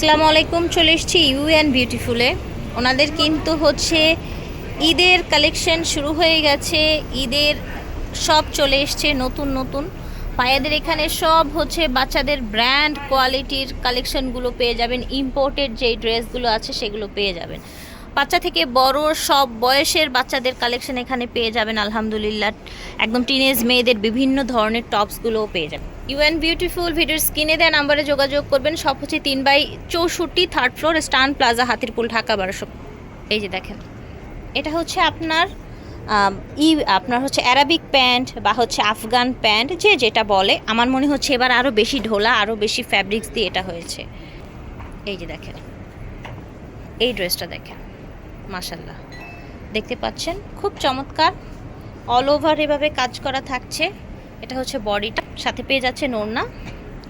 আসসালামু আলাইকুম, চলে এসেছি ইউ অ্যান্ড বিউটিফুলে। ওনাদের কিন্তু হচ্ছে ঈদের কালেকশন শুরু হয়ে গেছে, ঈদের সব চলে এসছে নতুন নতুন। পায়াদের এখানে সব হচ্ছে বাচ্চাদের ব্র্যান্ড কোয়ালিটির কালেকশনগুলো পেয়ে যাবেন ইম্পোর্টেড যেই ড্রেসগুলো আছে সেগুলো পেয়ে যাবেন। বাচ্চা থেকে বড় সব বয়সের বাচ্চাদের কালেকশন এখানে পেয়ে যাবেন, আলহামদুলিল্লাহ। একদম টিনেজ মেয়েদের বিভিন্ন ধরনের টপসগুলোও পেয়ে যাবেন। ইউএন বিউটিফুল ভিডিওর স্ক্রিনে দেওয়া নাম্বারে যোগাযোগ করবেন। সব হচ্ছে তিন বাই চৌষট্টি, third floor, Stan Plaza, Hatirpool, Dhaka, বারোশো। এই যে দেখেন। এটা হচ্ছে আপনার ই, আপনার হচ্ছে অ্যারাবিক প্যান্ট বা হচ্ছে আফগান প্যান্ট, যে যেটা বলে। আমার মনে হচ্ছে এবার আরও বেশি ঢোলা আরও বেশি ফ্যাব্রিক্স দিয়ে এটা হয়েছে। এই যে দেখেন। এই ড্রেসটা দেখেন। মাশাল্লাহ দেখতে পাচ্ছেন? খুব চমৎকার। অল ওভার এভাবে কাজ করা থাকছে। এটা হচ্ছে বডিটা সাথে পেয়ে যাচ্ছে নোড়না।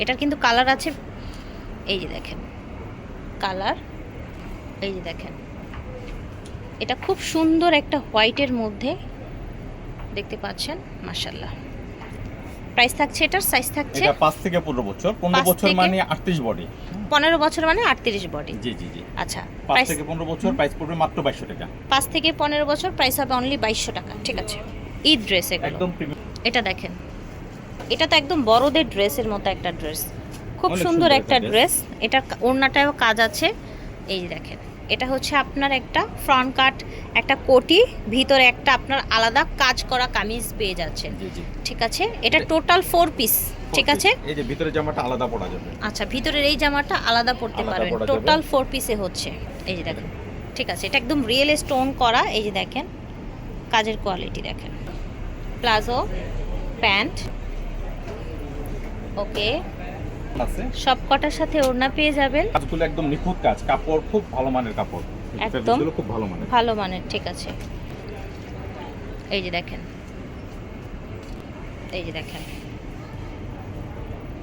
এটার কিন্তু কালার আছে এই যে দেখেন। কালার এই যে দেখেন। এটা খুব সুন্দর একটা হোয়াইটের মধ্যে দেখতে পাচ্ছেন মাশাল্লাহ প্রাইস থাকছে এটার সাইজ থাকছে এটা পাঁচ থেকে পনেরো বছর। পনেরো পাঁচ বছর মানে আটত্রিশ বডি পনেরো বছর মানে আটত্রিশ বডি জি জি জি। আচ্ছা পাঁচ প্রাইস থেকে পনেরো বছর প্রাইস পড়বে মাত্র বাইশশো টাকা। পাঁচ থেকে পনেরো বছর প্রাইস হবে অনলি বাইশশো টাকা ঠিক আছে। ঈদ ড্রেস এগুলো। একদম। এটা দেখেন এটা তো একদম বড়দের ড্রেসের মতো একটা ড্রেস। খুব সুন্দর একটা ড্রেস। এটা ওড়নাটাও কাজ আছে। এই যে দেখেন এটা হচ্ছে আপনার একটা ফ্রন্ট কাট একটা কোটি ভিতরে একটা আপনার আলাদা কাজ করা কামিজ পেয়ে যাচ্ছেন। ঠিক আছে? এটা টোটাল ফোর পিস ঠিক আছে? এই যে ভিতরে জামাটা আলাদা পড়া যাবে। আচ্ছা ভিতরের এই জামাটা আলাদা পড়তে পারবেন। টোটাল ফোর পিসে হচ্ছে। এই যে দেখেন ঠিক আছে? এটা একদম রিয়েল স্টোন করা। এই যে দেখেন কাজের কোয়ালিটি দেখেন। Palazzo pant okay. আছে। সব কটার সাথে ওড়না পেয়ে যাবেন। কাজগুলো একদম নিখুঁত কাজ। কাপড় খুব ভালো মানের কাপড়। একদম। খুব ভালো মানের। ভালো মানের ঠিক আছে। এই যে দেখেন। এই যে দেখেন।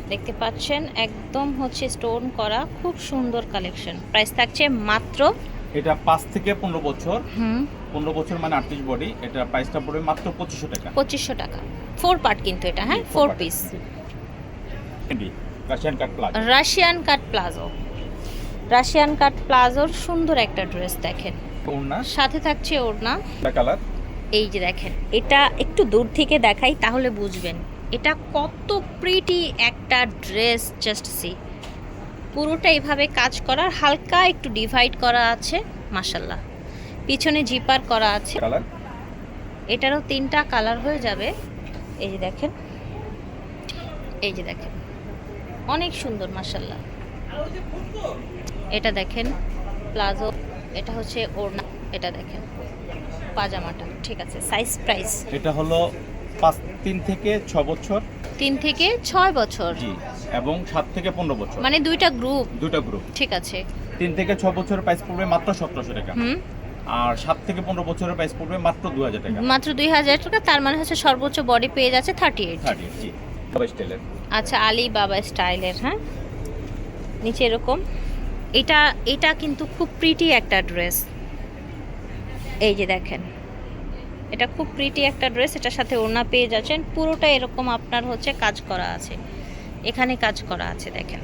দেখতে পাচ্ছেন একদম হচ্ছে স্টোন করা খুব সুন্দর কালেকশন। প্রাইস থাকছে মাত্র এটা পাঁচ থেকে পনেরো বছর। হুম। পনেরো বছর মানে আটত্রিশ বডি। এটা প্রাইসটা পড়বে মাত্র পঁচিশশো টাকা। পঁচিশশো টাকা। ফোর পার্ট কিন্তু এটা হ্যাঁ? Four piece Russian cut plug Russian cut palazzo Russian cut প্লাজোর সুন্দর একটা ড্রেস দেখেন। ওড়না? সাথে থাকছে ওড়না। কালার এই যে দেখেন এটা একটু দূর থেকে দেখাই তাহলে বুঝবেন। এটা কত প্রিটি একটা ড্রেস জাস্ট সি পুরোটা এইভাবে কাজ করার হালকা একটু ডিভাইড করা আছে মাসাল্লাহ পিছনে জিপার করা আছে। এটারও তিনটা কালার হয়ে যাবে। এই যে দেখেন। এই যে দেখেন। অনেক সুন্দর মাসাল্লাহ এটা দেখেন প্লাজো এটা হচ্ছে ওড়না এটা দেখেন পাজামাটা ঠিক আছে সাইজ প্রাইস এটা হলো পাঁচ তিন থেকে ছ বছর। তিন থেকে ছয় বছর। জি এবং সাত থেকে পনেরো বছর। মানে দুইটা গ্রুপ দুটো গ্রুপ ঠিক আছে। তিন থেকে ছ বছরের প্রাইস পড়বে মাত্র সতেরোশো টাকা। আর সাত থেকে পনেরো বছরের প্রাইস পড়বে মাত্র দু হাজার টাকা। মাত্র দুই হাজার টাকা তার মানে হচ্ছে সর্বোচ্চ বডি পেয়ে যাচ্ছে থার্টি এইট থার্টি জি স্টাইলের আচ্ছা আলি বাবা স্টাইলের হ্যাঁ? নিচে এরকম। এটা এটা কিন্তু খুব প্রিটি একটা ড্রেস এই যে দেখেন এটা খুব প্রিটি একটা ড্রেস এটার সাথে ওড়না পেয়ে যাচ্ছেন। পুরোটা এরকম আপনার হচ্ছে কাজ করা আছে। এখানে কাজ করা আছে দেখেন।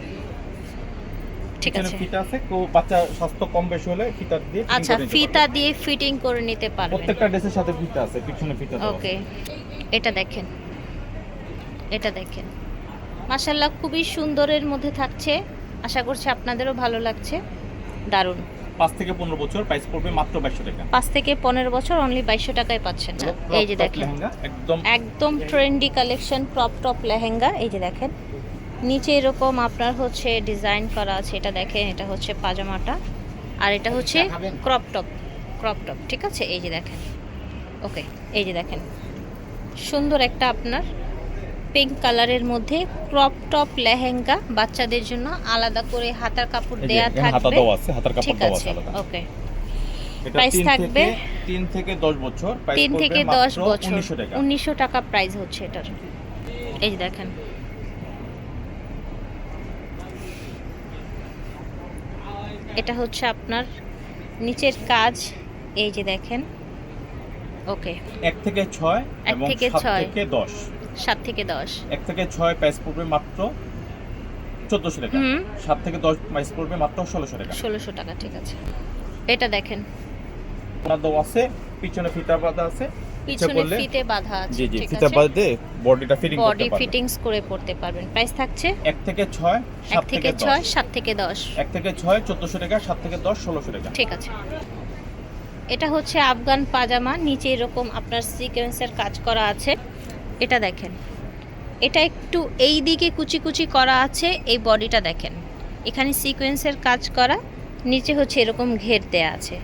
ঠিক আছে। ফিতা আছে কেউ বাচ্চা স্বাস্থ্য কম বেশি হলে ফিতা দিয়ে আচ্ছা ফিতা দিয়ে ফিটিং করে নিতে পারবেন। প্রত্যেকটা ড্রেসের সাথে ফিতা আছে পিছনে ফিতা ওকে এটা দেখেন। এটা দেখেন। মাশাল্লাহ খুবই সুন্দরের মধ্যে থাকছে। আশা করছি আপনাদেরও ভালো লাগছে। দারুণ। পাঁচ থেকে পনেরো বছর প্রাইস পড়বে মাত্র বাইশশো টাকা। পাঁচ থেকে পনেরো বছর অনলি বাইশশো টাকায় পাচ্ছেন। না এই যে দেখেন। একদম একদম trendy collection crop top lehenga. এই যে দেখেন। নিচে এরকম আপনার হচ্ছে ডিজাইন করা আছে এটা দেখেন এটা হচ্ছে পাজামাটা। আর এটা হচ্ছে ক্রপ টপ ক্রপ টপ ঠিক আছে? এই যে দেখেন। ওকে এই যে দেখেন। সুন্দর একটা আপনার পিঙ্ক কালারের মধ্যে ক্রপ টপ লেহেঙ্গা বাচ্চাদের জন্য আলাদা করে হাতার কাপড় দেয়া থাকবে। আছে হাতার কাপড় ঠিক আছে ওকে তিন থাকবে? থেকে তিন থেকে দশ বছর price তিন থেকে মাত্র দশ বছর। 1900 টাকা। উনিশশো টাকা প্রাইস হচ্ছে এটার। এই যে দেখেন। এটা হচ্ছে আপনার নিচের কাজ এই যে দেখেন। ওকে এক থেকে ছয় এক এবং থেকে সাত ছয়। থেকে দশ। সাত থেকে দশ। এক থেকে ছয় প্রাইস পড়বে মাত্র চোদ্দশো টাকা। সাত থেকে দশ প্রাইস পড়বে মাত্র ষোলোশো টাকা। ষোলোশো টাকা ঠিক আছে। এটা দেখেন। ওনার দাও আছে পিছনে ফিতা বাঁধা আছে পিছনে ফিতে বাঁধা আছে জি জি ফিতা বডিটা ফিটিং বডি করতে পারবে ফিটিংস করে পড়তে পারবেন। প্রাইস থাকছে? এক থেকে ছয় এক সাত থেকে থেকে ছয় দশ সাত থেকে দশ। এক থেকে ছয় চোদ্দশো টাকা সাত থেকে দশ ষোলোশো টাকা। ঠিক আছে। এটা হচ্ছে আফগান পাজামা। নিচে এরকম আপনার সিকোয়েন্সের কাজ করা আছে। এটা দেখেন। এটা একটু এই দিকে কুচি কুচি করা আছে এই বডিটা দেখেন। এখানে সিকোয়েন্সের কাজ করা নিচে হচ্ছে এরকম ঘের দেয়া আছে।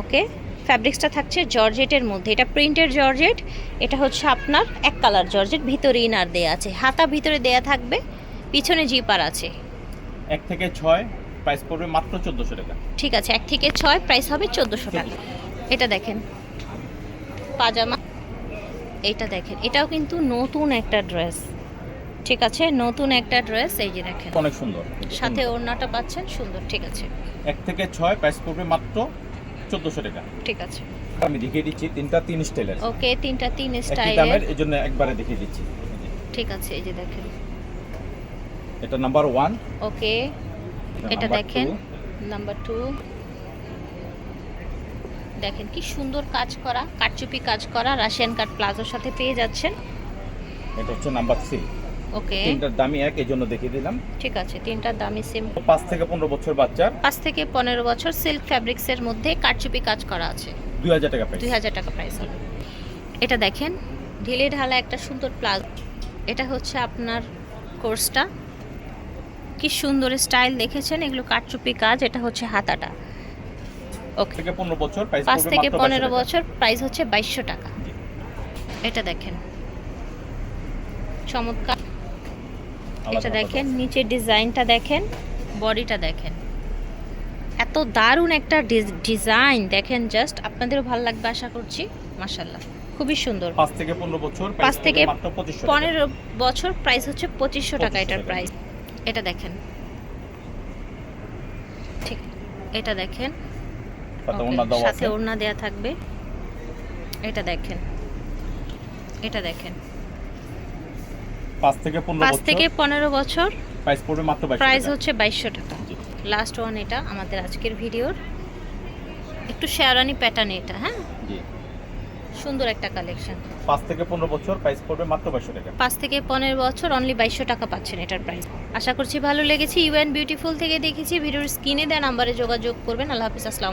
ওকে? ফ্যাব্রিক্সটা থাকছে জর্জেটের মধ্যে। এটা প্রিন্টের জর্জেট এটা হচ্ছে আপনার এক কালার জর্জেট ভিতরে ইনার দেয়া আছে। হাতা ভিতরে দেয়া থাকবে পিছনে জিপার আছে। এক থেকে ছয় প্রাইস পড়বে মাত্র চোদ্দশো টাকা। ঠিক আছে এক থেকে ছয় প্রাইস হবে চোদ্দোশো টাকা। এটা দেখেন। পাজামা। এটা দেখেন এটাও কিন্তু নতুন একটা ড্রেস। ঠিক আছে? নতুন একটা ড্রেস এই যে দেখেন। অনেক সুন্দর। সাথে ওড়নাটা পাচ্ছেন সুন্দর ঠিক আছে। এক থেকে ছয় প্রাইস পড়বে মাত্র চোদ্দশো টাকা। ঠিক আছে। আমি দেখিয়ে দিচ্ছি তিনটা তিন স্টাইলের ওকে তিনটা তিন স্টাইলের এই জন্য একবারে দেখিয়ে দিচ্ছি। ঠিক আছে এই যে দেখেন। এটা নাম্বার ওয়ান ওকে এটা দেখেন। নাম্বার টু দেখেন কি সুন্দর কাজ করা কাটচুপি কাজ করা রাশিয়ান কাট প্লাজোর সাথে পেয়ে যাচ্ছেন। এটা হচ্ছে নাম্বার থ্রি ওকে। তিনটার দামই এক এই জন্য দেখিয়ে দিলাম। ঠিক আছে তিনটার দামই সেম পাঁচ থেকে পনেরো বছর বাচ্চার। পাঁচ থেকে পনেরো বছর সিল্ক ফ্যাব্রিক্সের মধ্যে কারচুপি কাজ করা আছে। দুই হাজার টাকা প্রাইস দুই হাজার টাকা প্রাইস হবে। এটা দেখেন ঢিলে ঢালা একটা সুন্দর প্লাজ। এটা হচ্ছে আপনার কোর্সটা কি সুন্দর স্টাইল দেখেছেন? এগুলো কারচুপি কাজ এটা হচ্ছে হাতাটা। ওকে থেকে পনেরো বছর প্রাইস পাঁচ থেকে মাত্র পনেরো বছর প্রাইস হচ্ছে বাইশশো টাকা। এটা দেখেন। চমৎকার। এটা দেখেন নিচের ডিজাইনটা দেখেন বডিটা দেখেন। এত দারুণ একটা ডিজাইন। দেখেন জাস্ট আপনাদেরও ভালো লাগবে আশা করছি। মাশাল্লাহ খুবই সুন্দর। পাঁচ থেকে পনেরো বছর পাঁচ থেকে পনেরো বছর প্রাইস হচ্ছে পঁচিশশো টাকা এটার প্রাইস এটা দেখেন। ঠিক। এটা দেখেন। সাথে Okay, ওনার দাও সাথে ওড়না দেয়া থাকবে। এটা দেখেন। এটা দেখেন। পাঁচ থেকে পনেরো পাঁচ বছর। থেকে পনেরো বছর। প্রাইস পড়বে মাত্র প্রাইস হচ্ছে বাইশশো টাকা। লাস্ট ওয়ান এটা আমাদের আজকের ভিডিওর। একটু শেয়ারানি প্যাটার্ন এটা হ্যাঁ? সুন্দর একটা কালেকশন পাঁচ থেকে পনেরো বছর প্রাইস পড়বে মাত্র বাইশশো টাকা। পাঁচ থেকে পনেরো বছর অনলি বাইশশো টাকা পাচ্ছেন এটার প্রাইস আশা করছি ভালো লেগেছে। ইউ অ্যান্ড বিউটিফুল থেকে দেখেছি। ভিডিওর স্ক্রিনে দেওয়া নাম্বারে যোগাযোগ করবেন। আল্লাহ হাফিজ আসসালাম